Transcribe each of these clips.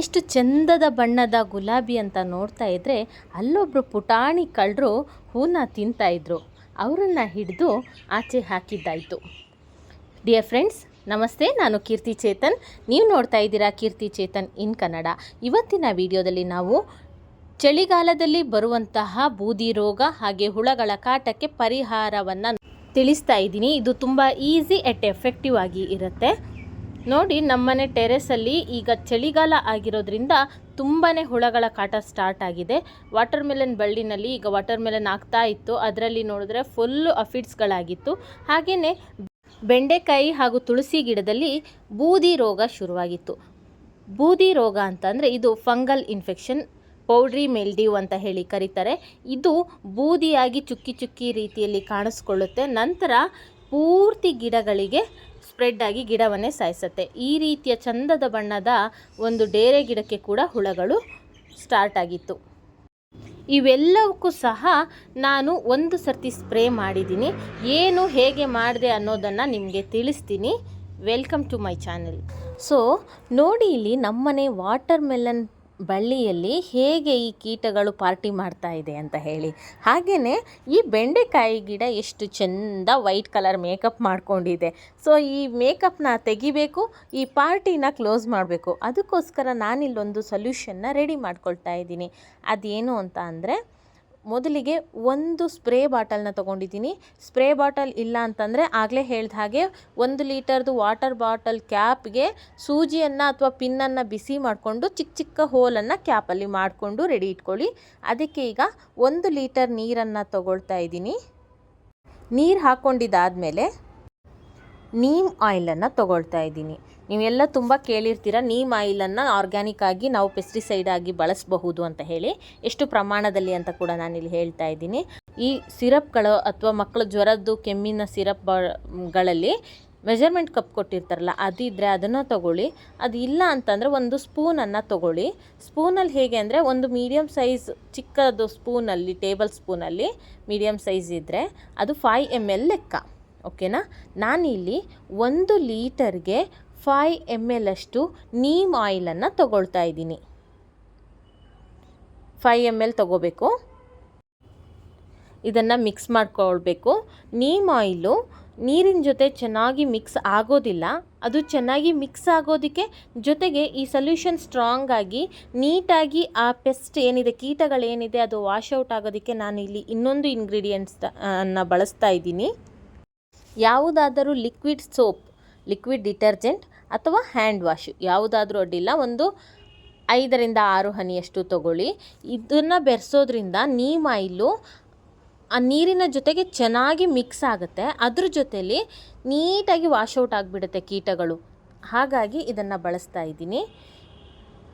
ಎಷ್ಟು ಚಂದದ ಬಣ್ಣದ ಗುಲಾಬಿ ಅಂತ ನೋಡ್ತಾ ಇದ್ದರೆ ಅಲ್ಲೊಬ್ಬರು ಪುಟಾಣಿ ಕಳ್ಳರು ಹೂನ ತಿಂತಾಯಿದ್ರು ಅವರನ್ನು ಹಿಡಿದು ಆಚೆ ಹಾಕಿದ್ದಾಯಿತು. ಡಿಯರ್ ಫ್ರೆಂಡ್ಸ್, ನಮಸ್ತೆ. ನಾನು ಕೀರ್ತಿ ಚೇತನ್. ನೀವು ನೋಡ್ತಾ ಇದ್ದೀರಾ ಕೀರ್ತಿ ಚೇತನ್ ಇನ್ ಕನ್ನಡ. ಇವತ್ತಿನ ವಿಡಿಯೋದಲ್ಲಿ ನಾವು ಚಳಿಗಾಲದಲ್ಲಿ ಬರುವಂತಹ ಬೂದಿ ರೋಗ ಹಾಗೆ ಹುಳಗಳ ಕಾಟಕ್ಕೆ ಪರಿಹಾರವನ್ನು ತಿಳಿಸ್ತಾ ಇದ್ದೀನಿ. ಇದು ತುಂಬ ಈಸಿ ಎಟ್ ಎಫೆಕ್ಟಿವ್ ಆಗಿ ಇರುತ್ತೆ. ನೋಡಿ, ನಮ್ಮನೆ ಟೆರೆಸಲ್ಲಿ ಈಗ ಚಳಿಗಾಲ ಆಗಿರೋದ್ರಿಂದ ತುಂಬಾ ಹುಳಗಳ ಕಾಟ ಸ್ಟಾರ್ಟ್ ಆಗಿದೆ. ವಾಟರ್ ಮೆಲನ್ ಬಳ್ಳಿನಲ್ಲಿ ಈಗ ವಾಟರ್ ಮೆಲನ್ ಆಗ್ತಾ ಇತ್ತು. ಅದರಲ್ಲಿ ನೋಡಿದ್ರೆ ಫುಲ್ಲು ಅಫಿಡ್ಸ್ಗಳಾಗಿತ್ತು ಹಾಗೆಯೇ ಬೆಂಡೆಕಾಯಿ ಹಾಗೂ ತುಳಸಿ ಗಿಡದಲ್ಲಿ ಬೂದಿ ರೋಗ ಶುರುವಾಗಿತ್ತು. ಬೂದಿ ರೋಗ ಅಂತಂದರೆ ಇದು ಫಂಗಲ್ ಇನ್ಫೆಕ್ಷನ್, ಪೌಡ್ರಿ ಮೆಲ್ಡಿವ್ ಅಂತ ಹೇಳಿ ಕರೀತಾರೆ. ಇದು ಬೂದಿಯಾಗಿ ಚುಕ್ಕಿ ಚುಕ್ಕಿ ರೀತಿಯಲ್ಲಿ ಕಾಣಿಸ್ಕೊಳ್ಳುತ್ತೆ. ನಂತರ ಪೂರ್ತಿ ಗಿಡಗಳಿಗೆ ಸ್ಪ್ರೆಡ್ ಆಗಿ ಗಿಡವನ್ನೇ ಸಾಯಿಸುತ್ತೆ. ಈ ರೀತಿಯ ಚಂದದ ಬಣ್ಣದ ಒಂದು ಡೇರೆ ಗಿಡಕ್ಕೆ ಕೂಡ ಹುಳಗಳು ಸ್ಟಾರ್ಟ್ ಆಗಿತ್ತು. ಇವೆಲ್ಲವಕ್ಕೂ ಸಹ ನಾನು ಒಂದು ಸರ್ತಿ ಸ್ಪ್ರೇ ಮಾಡಿದ್ದೀನಿ. ಏನು ಹೇಗೆ ಮಾಡಿದೆ ಅನ್ನೋದನ್ನು ನಿಮಗೆ ತಿಳಿಸ್ತೀನಿ. Welcome to my channel so ನೋಡಿ ಇಲ್ಲಿ ನಮ್ಮನೆ ವಾಟರ್ ಮೆಲನ್ ಬಳ್ಳಿಯಲ್ಲಿ ಹೇಗೆ ಈ ಕೀಟಗಳು ಪಾರ್ಟಿ ಮಾಡ್ತಾ ಇದೆ ಅಂತ ಹೇಳಿ. ಹಾಗೆಯೇ ಈ ಬೆಂಡೆಕಾಯಿ ಗಿಡ ಎಷ್ಟು ಚೆಂದ ವೈಟ್ ಕಲರ್ ಮೇಕಪ್ ಮಾಡ್ಕೊಂಡಿದೆ. ಸೊ, ಈ ಮೇಕಪ್ನ ತೆಗಿಬೇಕು, ಈ ಪಾರ್ಟಿನ ಕ್ಲೋಸ್ ಮಾಡಬೇಕು. ಅದಕ್ಕೋಸ್ಕರ ನಾನಿಲ್ಲೊಂದು ಸೊಲ್ಯೂಷನ್ನ ರೆಡಿ ಮಾಡ್ಕೊಳ್ತಾ ಇದ್ದೀನಿ. ಅದೇನು ಅಂತ ಅಂದರೆ ಮೊದಲಿಗೆ ಒಂದು ಸ್ಪ್ರೇ ಬಾಟಲ್ನ ತೊಗೊಂಡಿದ್ದೀನಿ. ಸ್ಪ್ರೇ ಬಾಟಲ್ ಇಲ್ಲ ಅಂತಂದರೆ ಆಗಲೇ ಹೇಳ್ದ ಹಾಗೆ ಒಂದು ಲೀಟರ್ದು ವಾಟರ್ ಬಾಟಲ್ ಕ್ಯಾಪ್ಗೆ ಸೂಜಿಯನ್ನು ಅಥವಾ ಪಿನ್ನನ್ನು ಬಿಸಿ ಮಾಡಿಕೊಂಡು ಚಿಕ್ಕ ಚಿಕ್ಕ ಹೋಲನ್ನು ಕ್ಯಾಪಲ್ಲಿ ಮಾಡಿಕೊಂಡು ರೆಡಿ ಇಟ್ಕೊಳ್ಳಿ. ಅದಕ್ಕೆ ಈಗ ಒಂದು ಲೀಟರ್ ನೀರನ್ನು ತಗೊಳ್ತಾ ಇದ್ದೀನಿ. ನೀರು ಹಾಕ್ಕೊಂಡಿದ್ದಾದಮೇಲೆ ನೀಮ್ ಆಯಿಲನ್ನು ತೊಗೊಳ್ತಾ ಇದ್ದೀನಿ. ನೀವೆಲ್ಲ ತುಂಬ ಕೇಳಿರ್ತೀರ, ನೀಮ್ ಆಯಿಲನ್ನು ಆರ್ಗ್ಯಾನಿಕ್ ಆಗಿ ನಾವು ಪೆಸ್ಟಿಸೈಡ್ ಆಗಿ ಬಳಸಬಹುದು ಅಂತ ಹೇಳಿ. ಎಷ್ಟು ಪ್ರಮಾಣದಲ್ಲಿ ಅಂತ ಕೂಡ ನಾನು ಇಲ್ಲಿ ಹೇಳ್ತಾ ಇದ್ದೀನಿ. ಈ ಸಿರಪ್ಗಳು ಅಥವಾ ಮಕ್ಕಳ ಜ್ವರದ್ದು ಕೆಮ್ಮಿನ ಸಿರಪ್ಗಳಲ್ಲಿ ಮೆಜರ್ಮೆಂಟ್ ಕಪ್ ಕೊಟ್ಟಿರ್ತಾರಲ್ಲ ಅದಿದ್ದರೆ ಅದನ್ನು ತಗೊಳ್ಳಿ. ಅದು ಇಲ್ಲ ಅಂತಂದರೆ ಒಂದು ಸ್ಪೂನನ್ನು ತಗೊಳ್ಳಿ. ಸ್ಪೂನಲ್ಲಿ ಹೇಗೆ ಅಂದರೆ ಒಂದು ಮೀಡಿಯಮ್ ಸೈಜ್ ಚಿಕ್ಕದು ಸ್ಪೂನಲ್ಲಿ ಟೇಬಲ್ ಸ್ಪೂನಲ್ಲಿ ಮೀಡಿಯಮ್ ಸೈಜ್ ಇದ್ದರೆ ಅದು ಫೈ ಎಂ ಎಲ್ ಲೆಕ್ಕ. ಓಕೆನಾ? ನಾನಿಲ್ಲಿ ಒಂದು ಲೀಟರ್ಗೆ ಫೈ ಎಂ ಎಲ್ ಅಷ್ಟು ನೀಮ್ ಆಯಿಲನ್ನು ತಗೊಳ್ತಾ ಇದ್ದೀನಿ. ಫೈ ಎಂ ಎಲ್ ತಗೋಬೇಕು. ಇದನ್ನು ಮಿಕ್ಸ್ ಮಾಡ್ಕೊಳ್ಬೇಕು. ನೀಮ್ ಆಯಿಲು ನೀರಿನ ಜೊತೆ ಚೆನ್ನಾಗಿ ಮಿಕ್ಸ್ ಆಗೋದಿಲ್ಲ. ಅದು ಚೆನ್ನಾಗಿ ಮಿಕ್ಸ್ ಆಗೋದಕ್ಕೆ ಜೊತೆಗೆ ಈ ಸೊಲ್ಯೂಷನ್ ಸ್ಟ್ರಾಂಗ್ ಆಗಿ ನೀಟಾಗಿ ಆ ಪೆಸ್ಟ್ ಏನಿದೆ, ಕೀಟಗಳೇನಿದೆ ಅದು ವಾಶೌಟ್ ಆಗೋದಕ್ಕೆ ನಾನು ಇಲ್ಲಿ ಇನ್ನೊಂದು ಇಂಗ್ರೀಡಿಯೆಂಟ್ಸ್ ಅನ್ನು ಬಳಸ್ತಾ ಇದ್ದೀನಿ. ಯಾವುದಾದರೂ ಲಿಕ್ವಿಡ್ ಸೋಪ್ ಲಿಕ್ವಿಡ್ ಡಿಟರ್ಜೆಂಟ್ ಅಥವಾ ಹ್ಯಾಂಡ್ ವಾಶ್ ಯಾವುದಾದ್ರೂ ಅಡ್ಡಿಲ್ಲ. ಒಂದು ಐದರಿಂದ ಆರು ಹನಿಯಷ್ಟು ತಗೊಳ್ಳಿ. ಇದನ್ನು ಬೆರೆಸೋದ್ರಿಂದ ನೀಮ್ ಆಯಿಲು ಆ ನೀರಿನ ಜೊತೆಗೆ ಚೆನ್ನಾಗಿ ಮಿಕ್ಸ್ ಆಗುತ್ತೆ. ಅದ್ರ ಜೊತೆಲಿ ನೀಟಾಗಿ ವಾಶೌಟ್ ಆಗಿಬಿಡುತ್ತೆ ಕೀಟಗಳು. ಹಾಗಾಗಿ ಇದನ್ನು ಬಳಸ್ತಾ ಇದ್ದೀನಿ.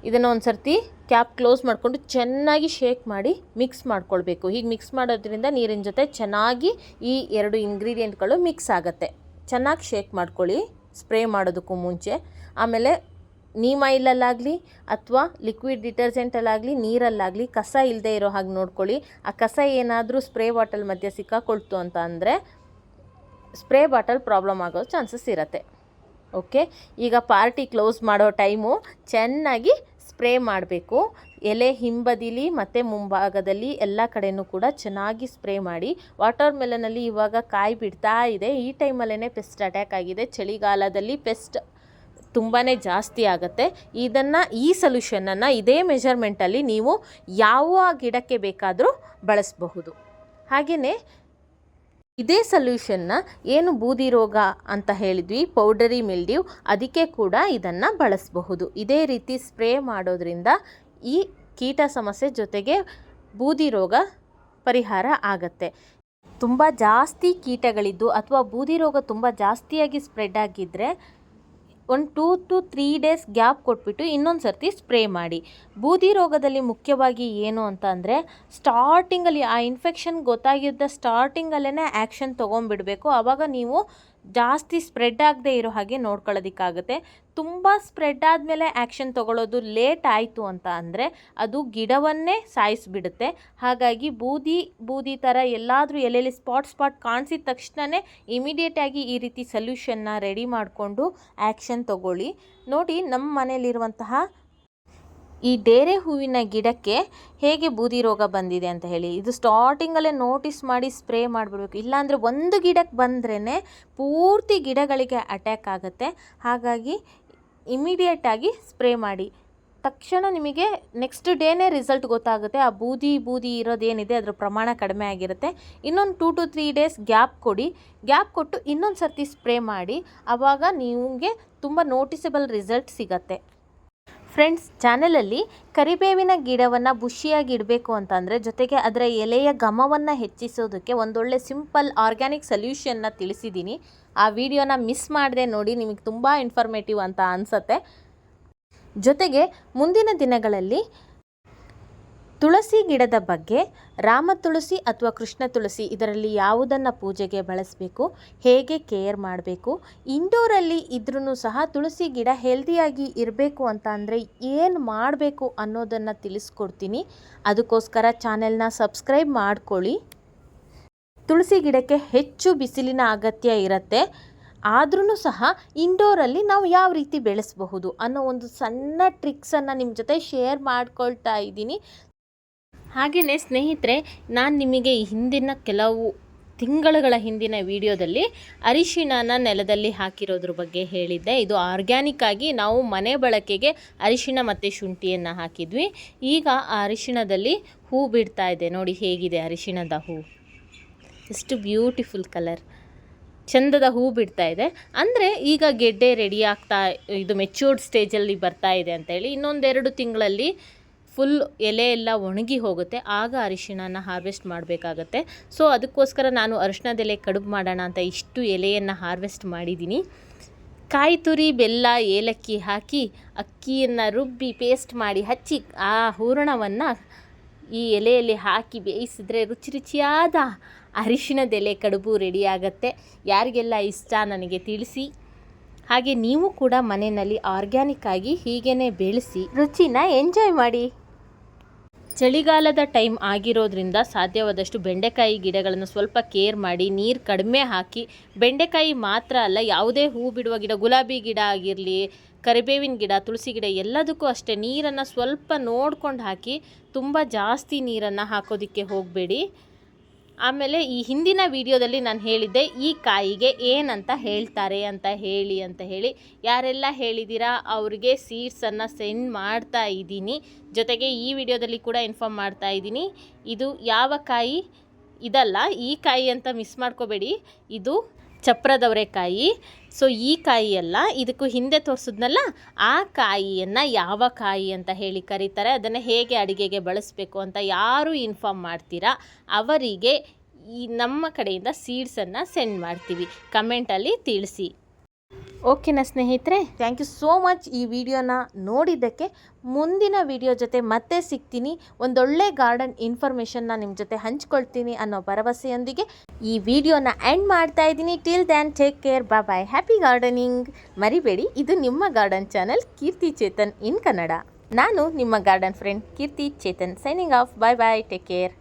ಇದನ್ನು ಒಂದು ಸರ್ತಿ ಕ್ಯಾಪ್ ಕ್ಲೋಸ್ ಮಾಡಿಕೊಂಡು ಚೆನ್ನಾಗಿ ಶೇಕ್ ಮಾಡಿ ಮಿಕ್ಸ್ ಮಾಡ್ಕೊಳ್ಬೇಕು. ಹೀಗೆ ಮಿಕ್ಸ್ ಮಾಡೋದ್ರಿಂದ ನೀರಿನ ಜೊತೆ ಚೆನ್ನಾಗಿ ಈ ಎರಡು ಇಂಗ್ರೀಡಿಯೆಂಟ್ಗಳು ಮಿಕ್ಸ್ ಆಗುತ್ತೆ. ಚೆನ್ನಾಗಿ ಶೇಕ್ ಮಾಡ್ಕೊಳ್ಳಿ ಸ್ಪ್ರೇ ಮಾಡೋದಕ್ಕೂ ಮುಂಚೆ. ಆಮೇಲೆ ನೀಮ್ ಆಯಿಲಲ್ಲಾಗಲಿ ಅಥವಾ ಲಿಕ್ವಿಡ್ ಡಿಟರ್ಜೆಂಟಲ್ಲಾಗಲಿ ನೀರಲ್ಲಾಗಲಿ, ಕಸ ಇಲ್ಲದೆ ಇರೋ ಹಾಗೆ ನೋಡ್ಕೊಳ್ಳಿ. ಆ ಕಸ ಏನಾದರೂ ಸ್ಪ್ರೇ ಬಾಟಲ್ ಮಧ್ಯೆ ಸಿಕ್ಕಾಕೊಳ್ತು ಅಂತ ಅಂದರೆ ಸ್ಪ್ರೇ ಬಾಟಲ್ ಪ್ರಾಬ್ಲಮ್ ಆಗೋ ಚಾನ್ಸಸ್ ಇರುತ್ತೆ. ಓಕೆ ಈಗ ಪಾರ್ಟಿ ಕ್ಲೋಸ್ ಮಾಡೋ ಟೈಮು ಚೆನ್ನಾಗಿ ಸ್ಪ್ರೇ ಮಾಡಬೇಕು. ಎಲೆ ಹಿಂಬದಿಲಿ ಮತ್ತು ಮುಂಭಾಗದಲ್ಲಿ ಎಲ್ಲ ಕಡೆಯೂ ಕೂಡ ಚೆನ್ನಾಗಿ ಸ್ಪ್ರೇ ಮಾಡಿ. ವಾಟರ್ ಮೆಲನಲ್ಲಿ ಇವಾಗ ಕಾಯಿ ಬಿಡ್ತಾ ಇದೆ. ಈ ಟೈಮಲ್ಲೇ ಪೆಸ್ಟ್ ಅಟ್ಯಾಕ್ ಆಗಿದೆ. ಚಳಿಗಾಲದಲ್ಲಿ ಪೆಸ್ಟ್ ತುಂಬಾ ಜಾಸ್ತಿ ಆಗುತ್ತೆ. ಇದನ್ನು ಈ ಸೊಲ್ಯೂಷನನ್ನು ಇದೇ ಮೆಜರ್ಮೆಂಟಲ್ಲಿ ನೀವು ಯಾವ ಗಿಡಕ್ಕೆ ಬೇಕಾದರೂ ಬಳಸಬಹುದು. ಹಾಗೆಯೇ ಇದೇ ಸೊಲ್ಯೂಷನ್ನ ಏನು ಬೂದಿ ರೋಗ ಅಂತ ಹೇಳಿದ್ವಿ ಪೌಡರಿ ಮಿಲ್ಡ್ಯೂ ಅದಕ್ಕೆ ಕೂಡ ಇದನ್ನು ಬಳಸಬಹುದು. ಇದೇ ರೀತಿ ಸ್ಪ್ರೇ ಮಾಡೋದ್ರಿಂದ ಈ ಕೀಟ ಸಮಸ್ಯೆ ಜೊತೆಗೆ ಬೂದಿ ರೋಗ ಪರಿಹಾರ ಆಗತ್ತೆ. ತುಂಬ ಜಾಸ್ತಿ ಕೀಟಗಳಿದ್ದು ಅಥವಾ ಬೂದಿ ರೋಗ ತುಂಬ ಜಾಸ್ತಿಯಾಗಿ ಸ್ಪ್ರೆಡ್ ಆಗಿದ್ದರೆ ಒಂದು two to three days gap ಕೊಟ್ಬಿಟ್ಟು ಇನ್ನೊಂದು ಸರ್ತಿ ಸ್ಪ್ರೇ ಮಾಡಿ. ಬೂದಿ ರೋಗದಲ್ಲಿ ಮುಖ್ಯವಾಗಿ ಏನು ಅಂತ ಅಂದರೆ ಸ್ಟಾರ್ಟಿಂಗಲ್ಲಿ ಆ ಇನ್ಫೆಕ್ಷನ್ ಗೊತ್ತಾಗಿದ್ದ ಸ್ಟಾರ್ಟಿಂಗಲ್ಲೇ ಆ್ಯಕ್ಷನ್ ತೊಗೊಂಬಿಡಬೇಕು ಆವಾಗ ನೀವು ಜಾಸ್ತಿ ಸ್ಪ್ರೆಡ್ ಆಗದೆ ಇರೋ ಹಾಗೆ ನೋಡ್ಕೊಳ್ಳೋದಕ್ಕಾಗುತ್ತೆ. ತುಂಬ ಸ್ಪ್ರೆಡ್ ಆದಮೇಲೆ ಆ್ಯಕ್ಷನ್ ತಗೊಳ್ಳೋದು ಲೇಟ್ ಆಯಿತು ಅಂತ ಅಂದರೆ ಅದು ಗಿಡವನ್ನೇ ಸಾಯಿಸಿಬಿಡುತ್ತೆ. ಹಾಗಾಗಿ ಬೂದಿ ಬೂದಿ ಥರ ಎಲ್ಲಾದರೂ ಎಲ್ಲೆಲ್ಲಿ ಸ್ಪಾಟ್ ಸ್ಪಾಟ್ ಕಾಣಿಸಿದ ತಕ್ಷಣವೇ ಇಮಿಡಿಯೇಟಾಗಿ ಈ ರೀತಿ ಸೊಲ್ಯೂಷನ್ನ ರೆಡಿ ಮಾಡಿಕೊಂಡು ಆ್ಯಕ್ಷನ್ ತೊಗೊಳ್ಳಿ. ನೋಡಿ ನಮ್ಮ ಮನೆಯಲ್ಲಿರುವಂತಹ ಈ ಡೇರೆ ಹೂವಿನ ಗಿಡಕ್ಕೆ ಹೇಗೆ ಬೂದಿ ರೋಗ ಬಂದಿದೆ ಅಂತ ಹೇಳಿ. ಇದು ಸ್ಟಾರ್ಟಿಂಗಲ್ಲೇ ನೋಟಿಸ್ ಮಾಡಿ ಸ್ಪ್ರೇ ಮಾಡಿಬಿಡ್ಬೇಕು. ಇಲ್ಲಾಂದರೆ ಒಂದು ಗಿಡಕ್ಕೆ ಬಂದ್ರೇ ಪೂರ್ತಿ ಗಿಡಗಳಿಗೆ ಅಟ್ಯಾಕ್ ಆಗುತ್ತೆ. ಹಾಗಾಗಿ ಇಮಿಡಿಯೇಟಾಗಿ ಸ್ಪ್ರೇ ಮಾಡಿ. ತಕ್ಷಣ ನಿಮಗೆ ನೆಕ್ಸ್ಟ್ ಡೇನೇ ರಿಸಲ್ಟ್ ಗೊತ್ತಾಗುತ್ತೆ. ಆ ಬೂದಿ ಬೂದಿ ಇರೋದೇನಿದೆ, ಅದರ ಪ್ರಮಾಣ ಕಡಿಮೆ ಆಗಿರುತ್ತೆ. ಇನ್ನೊಂದು two to three days gap ಕೊಡಿ. ಗ್ಯಾಪ್ ಕೊಟ್ಟು ಇನ್ನೊಂದು ಸರ್ತಿ ಸ್ಪ್ರೇ ಮಾಡಿ. ಆವಾಗ ನಿಮಗೆ ತುಂಬ ನೋಟಿಸಬಲ್ ರಿಸಲ್ಟ್ ಸಿಗತ್ತೆ. ಫ್ರೆಂಡ್ಸ್ ಚಾನಲಲ್ಲಿ ಕರಿಬೇವಿನ ಗಿಡವನ್ನು ಬುಷಿಯಾಗಿ ಇಡಬೇಕು ಅಂತಂದರೆ ಜೊತೆಗೆ ಅದರ ಎಲೆಯ ಘಮವನ್ನು ಹೆಚ್ಚಿಸೋದಕ್ಕೆ ಒಂದೊಳ್ಳೆ ಸಿಂಪಲ್ ಆರ್ಗ್ಯಾನಿಕ್ ಸೊಲ್ಯೂಷನ್ನ ತಿಳಿಸಿದ್ದೀನಿ ಆ ವಿಡಿಯೋನ ಮಿಸ್ ಮಾಡದೆ ನೋಡಿ ನಿಮಗೆ ತುಂಬ ಇನ್ಫಾರ್ಮೇಟಿವ್ ಅಂತ ಅನಿಸತ್ತೆ. ಜೊತೆಗೆ ಮುಂದಿನ ದಿನಗಳಲ್ಲಿ ತುಳಸಿ ಗಿಡದ ಬಗ್ಗೆ ರಾಮ ತುಳಸಿ ಅಥವಾ ಕೃಷ್ಣ ತುಳಸಿ ಇದರಲ್ಲಿ ಯಾವುದನ್ನು ಪೂಜೆಗೆ ಬಳಸಬೇಕು, ಹೇಗೆ ಕೇರ್ ಮಾಡಬೇಕು, ಇಂಡೋರಲ್ಲಿ ಇದ್ರೂ ಸಹ ತುಳಸಿ ಗಿಡ ಹೆಲ್ದಿಯಾಗಿ ಇರಬೇಕು ಅಂತ ಅಂದರೆ ಏನು ಮಾಡಬೇಕು ಅನ್ನೋದನ್ನು ತಿಳಿಸ್ಕೊಡ್ತೀನಿ. ಅದಕ್ಕೋಸ್ಕರ ಚಾನೆಲ್ನ ಸಬ್ಸ್ಕ್ರೈಬ್ ಮಾಡ್ಕೊಳ್ಳಿ. ತುಳಸಿ ಗಿಡಕ್ಕೆ ಹೆಚ್ಚು ಬಿಸಿಲಿನ ಅಗತ್ಯ ಇರುತ್ತೆ. ಆದ್ರೂ ಸಹ ಇಂಡೋರಲ್ಲಿ ನಾವು ಯಾವ ರೀತಿ ಬೆಳೆಸಬಹುದು ಅನ್ನೋ ಒಂದು ಸಣ್ಣ ಟ್ರಿಕ್ಸನ್ನು ನಿಮ್ಮ ಜೊತೆ ಶೇರ್ ಮಾಡ್ಕೊಳ್ತಾ ಇದ್ದೀನಿ. ಹಾಗೆಯೇ ಸ್ನೇಹಿತರೆ, ನಾನು ನಿಮಗೆ ಹಿಂದಿನ ಕೆಲವು ತಿಂಗಳುಗಳ ಹಿಂದಿನ ವಿಡಿಯೋದಲ್ಲಿ ಅರಿಶಿಣನ ನೆಲದಲ್ಲಿ ಹಾಕಿರೋದ್ರ ಬಗ್ಗೆ ಹೇಳಿದ್ದೆ. ಇದು ಆರ್ಗ್ಯಾನಿಕ್ ಆಗಿ ನಾವು ಮನೆ ಬಳಕೆಗೆ ಅರಿಶಿಣ ಮತ್ತು ಶುಂಠಿಯನ್ನು ಹಾಕಿದ್ವಿ. ಈಗ ಆ ಅರಿಶಿಣದಲ್ಲಿ ಹೂ ಬಿಡ್ತಾ ಇದೆ. ನೋಡಿ ಹೇಗಿದೆ ಅರಿಶಿಣದ ಹೂ. ಎಷ್ಟು ಬ್ಯೂಟಿಫುಲ್ ಕಲರ್ ಚಂದದ ಹೂ ಬಿಡ್ತಾ ಇದೆ. ಅಂದರೆ ಈಗ ಗೆಡ್ಡೆ ರೆಡಿ ಆಗ್ತಾ, ಇದು ಮೆಚ್ಯೂರ್ಡ್ ಸ್ಟೇಜಲ್ಲಿ ಬರ್ತಾ ಇದೆ ಅಂತೇಳಿ ಇನ್ನೊಂದೆರಡು ತಿಂಗಳಲ್ಲಿ ಫುಲ್ ಎಲೆ ಎಲ್ಲ ಒಣಗಿ ಹೋಗುತ್ತೆ. ಆಗ ಅರಿಶಿಣನ ಹಾರ್ವೆಸ್ಟ್ ಮಾಡಬೇಕಾಗತ್ತೆ. ಸೊ ಅದಕ್ಕೋಸ್ಕರ ನಾನು ಅರಿಶಿಣದ ಎಲೆ ಕಡುಬು ಮಾಡೋಣ ಅಂತ ಇಷ್ಟು ಎಲೆಯನ್ನು ಹಾರ್ವೆಸ್ಟ್ ಮಾಡಿದ್ದೀನಿ. ಕಾಯಿ ತುರಿ, ಬೆಲ್ಲ, ಏಲಕ್ಕಿ ಹಾಕಿ ಅಕ್ಕಿಯನ್ನು ರುಬ್ಬಿ ಪೇಸ್ಟ್ ಮಾಡಿ ಹಚ್ಚಿ ಆ ಹೂರಣವನ್ನು ಈ ಎಲೆಯಲ್ಲಿ ಹಾಕಿ ಬೇಯಿಸಿದ್ರೆ ರುಚಿ ರುಚಿಯಾದ ಅರಿಶಿಣದ ಎಲೆ ಕಡುಬು ರೆಡಿ ಆಗುತ್ತೆ. ಯಾರಿಗೆಲ್ಲ ಇಷ್ಟ ನನಗೆ ತಿಳಿಸಿ. ಹಾಗೆ ನೀವು ಕೂಡ ಮನೆಯಲ್ಲಿ ಆರ್ಗ್ಯಾನಿಕ್ ಆಗಿ ಹೀಗೇ ಬೆಳೆಸಿ. ರುಚಿನ ಎಂಜಾಯ್ ಮಾಡಿ. ಚಳಿಗಾಲದ ಟೈಮ್ ಆಗಿರೋದ್ರಿಂದ ಸಾಧ್ಯವಾದಷ್ಟು ಬೆಂಡೆಕಾಯಿ ಗಿಡಗಳನ್ನು ಸ್ವಲ್ಪ ಕೇರ್ ಮಾಡಿ ನೀರು ಕಡಿಮೆ ಹಾಕಿ, ಬೆಂಡೆಕಾಯಿ ಮಾತ್ರ ಅಲ್ಲ, ಯಾವುದೇ ಹೂ ಬಿಡುವ ಗಿಡ, ಗುಲಾಬಿ ಗಿಡ ಆಗಿರಲಿ, ಕರಿಬೇವಿನ ಗಿಡ, ತುಳಸಿ ಗಿಡ, ಎಲ್ಲದಕ್ಕೂ ಅಷ್ಟೇ ನೀರನ್ನು ಸ್ವಲ್ಪ ನೋಡ್ಕೊಂಡು ಹಾಕಿ, ತುಂಬ ಜಾಸ್ತಿ ನೀರನ್ನು ಹಾಕೋದಕ್ಕೆ ಹೋಗಬೇಡಿ. ಆಮೇಲೆ ಈ ಹಿಂದಿನ ವಿಡಿಯೋದಲ್ಲಿ ನಾನು ಹೇಳಿದ್ದೆ, ಈ ಕಾಯಿಗೆ ಏನಂತ ಹೇಳ್ತಾರೆ ಅಂತ ಹೇಳಿ ಅಂತ ಹೇಳಿ. ಯಾರೆಲ್ಲ ಹೇಳಿದ್ದೀರಾ, ಅವ್ರಿಗೆ ಸೀಡ್ಸನ್ನು ಸೆಂಡ್ ಮಾಡ್ತಾ ಇದ್ದೀನಿ. ಜೊತೆಗೆ ಈ ವಿಡಿಯೋದಲ್ಲಿ ಕೂಡ ಇನ್ಫಾರ್ಮ್ ಮಾಡ್ತಾ ಇದ್ದೀನಿ. ಇದು ಯಾವ ಕಾಯಿ? ಇದಲ್ಲ, ಈ ಕಾಯಿ ಅಂತ ಮಿಸ್ ಮಾಡ್ಕೋಬೇಡಿ. ಇದು ಚಪ್ರದವರೆಕಾಯಿ. ಸೊ ಈ ಕಾಯಿ ಅಲ್ಲ ಇದಕ್ಕೂ ಹಿಂದೆ ತೋರಿಸಿದ್ನಲ್ಲ, ಆ ಕಾಯಿಯನ್ನು ಯಾವ ಕಾಯಿ ಅಂತ ಹೇಳಿ ಕರೀತಾರೆ. ಅದನ್ನು ಹೇಗೆ ಅಡುಗೆಗೆ ಬಳಸಬೇಕು ಅಂತ ಯಾರು ಇನ್ಫಾರ್ಮ್ ಮಾಡ್ತೀರಾ, ಅವರಿಗೆ ಈ ನಮ್ಮ ಕಡೆಯಿಂದ ಸೀಡ್ಸನ್ನು ಸೆಂಡ್ ಮಾಡ್ತೀವಿ. ಕಮೆಂಟಲ್ಲಿ ತಿಳಿಸಿ. ಓಕೆನಾ ಸ್ನೇಹಿತರೆ. ಥ್ಯಾಂಕ್ ಯು ಸೋ ಮಚ್ ಈ ವಿಡಿಯೋನ ನೋಡಿದ್ದಕ್ಕೆ ಮುಂದಿನ ವಿಡಿಯೋ ಜೊತೆ ಮತ್ತೆ ಸಿಗ್ತೀನಿ. ಒಂದೊಳ್ಳೆ ಗಾರ್ಡನ್ ಇನ್ಫಾರ್ಮೇಷನ್ನ ನಿಮ್ಮ ಜೊತೆ ಹಂಚ್ಕೊಳ್ತೀನಿ ಅನ್ನೋ ಭರವಸೆಯೊಂದಿಗೆ ಈ ವಿಡಿಯೋನ ಎಂಡ್ ಮಾಡ್ತಾ ಇದ್ದೀನಿ. ಟಿಲ್ ದ್ಯಾನ್ ಟೇಕ್ ಕೇರ್ ಬಾ ಬಾಯ್ ಹ್ಯಾಪಿ ಗಾರ್ಡನಿಂಗ್ ಮರಿಬೇಡಿ, ಇದು ನಿಮ್ಮ garden channel Keerthi Chetan in Kannada. ನಾನು ನಿಮ್ಮ garden friend Keerthi Chetan signing off bye bye take care